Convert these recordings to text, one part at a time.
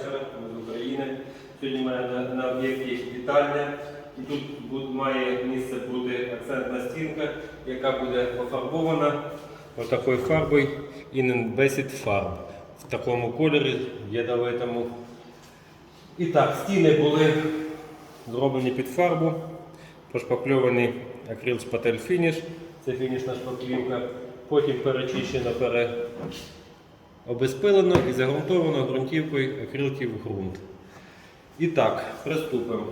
вечора з України. Сьогодні в мене на, об'єкті вітальня. І тут має місце бути акцентна стінка, яка буде пофарбована отакою фарбою Inenbesit фарб. В такому кольорі ядовитому. І так, стіни були зроблені під фарбу, пошпакльований акрил шпатель фініш, це фінішна шпаклівка. Потім перечищено, пере... обезпилено і загрунтовано ґрунтівкою акрилків ґрунт. І так, приступимо.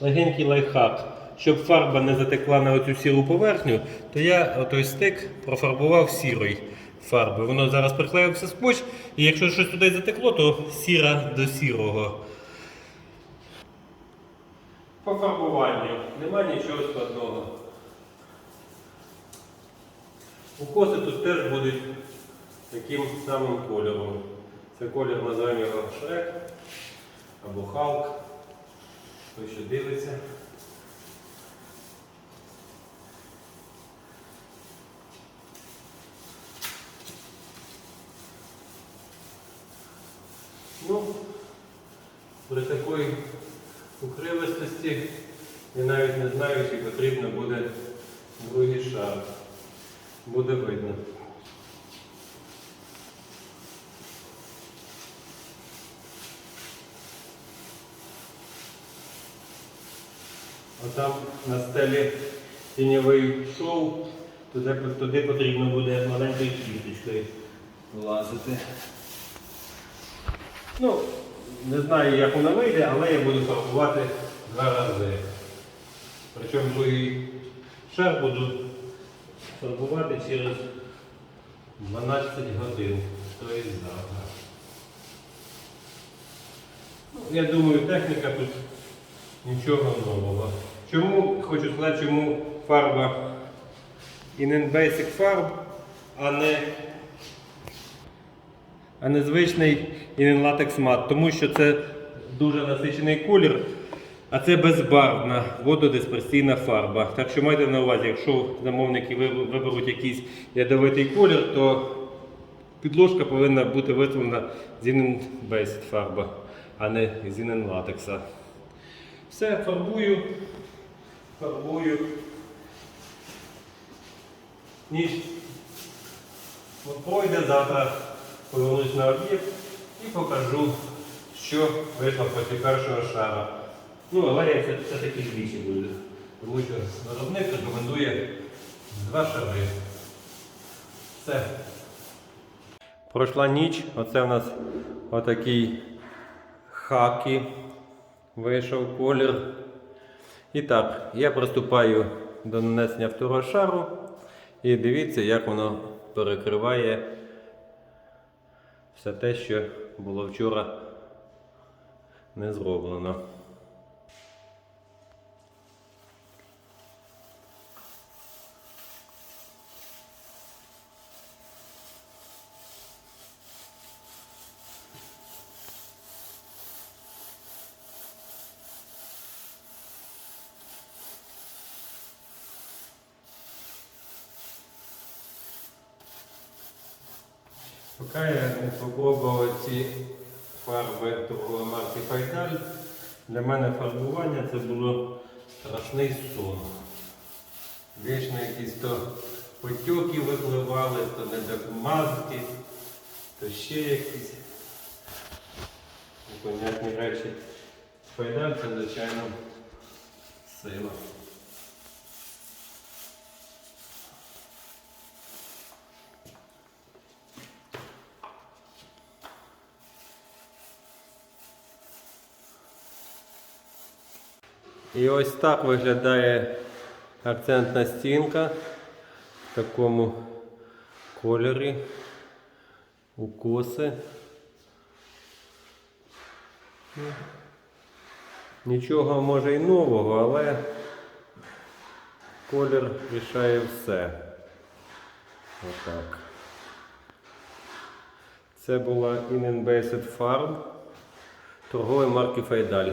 Легенький лайфхак. Щоб фарба не затекла на оцю сіру поверхню, то я отой стик профарбував сірою фарбою. Воно зараз приклеївся скотч, і якщо щось туди затекло, то сіра до сірого. По фарбуванню нема нічого складного. Укоси тут теж будуть таким самим кольором. Це колір називаємо його Шрек або Халк. Той, що дивиться. Ну, при такої укривистості я навіть не знаю, чи потрібно буде другий шар. Буде видно. А там на стелі тіньовий шов, туди, туди потрібно буде маленькою кісточкою влазити. Ну, не знаю, як воно вийде, але я буду фарбувати два рази. Причому другий шар буду фарбувати через 12 годин. Тобто завтра. Ну, я думаю, техніка тут нічого нового. Чому, хочу сказати, чому фарба Inen Basic Farb, а не а не звичний Inen Latex Matte, тому що це дуже насичений колір, а це безбарвна вододисперсійна фарба. Так що майте на увазі, якщо замовники виберуть якийсь ядовитий колір, то підложка повинна бути витворена з Inen Basic фарба, а не з Inen Latex. Все, фарбую, фарбую. Ніч пройде завтра, повернусь на об'єкт і покажу, що вийшло після першого шара. Ну, але я все- все-таки двічі буду. Тому що виробник рекомендує два шари. Все. Пройшла ніч, оце у нас отакий хакі вийшов колір. І так, я приступаю до нанесення второго шару. І дивіться, як воно перекриває все те, що було вчора не зроблено. Поки я не спробував ці фарби торгової марки Файдаль, для мене фарбування це було страшний сон. Вічно якісь то потьоки випливали, то недомазки, то ще якісь непонятні речі. Файдаль це, звичайно, сила. І ось так виглядає акцентна стінка в такому кольорі, укоси. Нічого може й нового, але колір рішає все. Отак. Це була Inenbased Farm торгової марки Файдаль.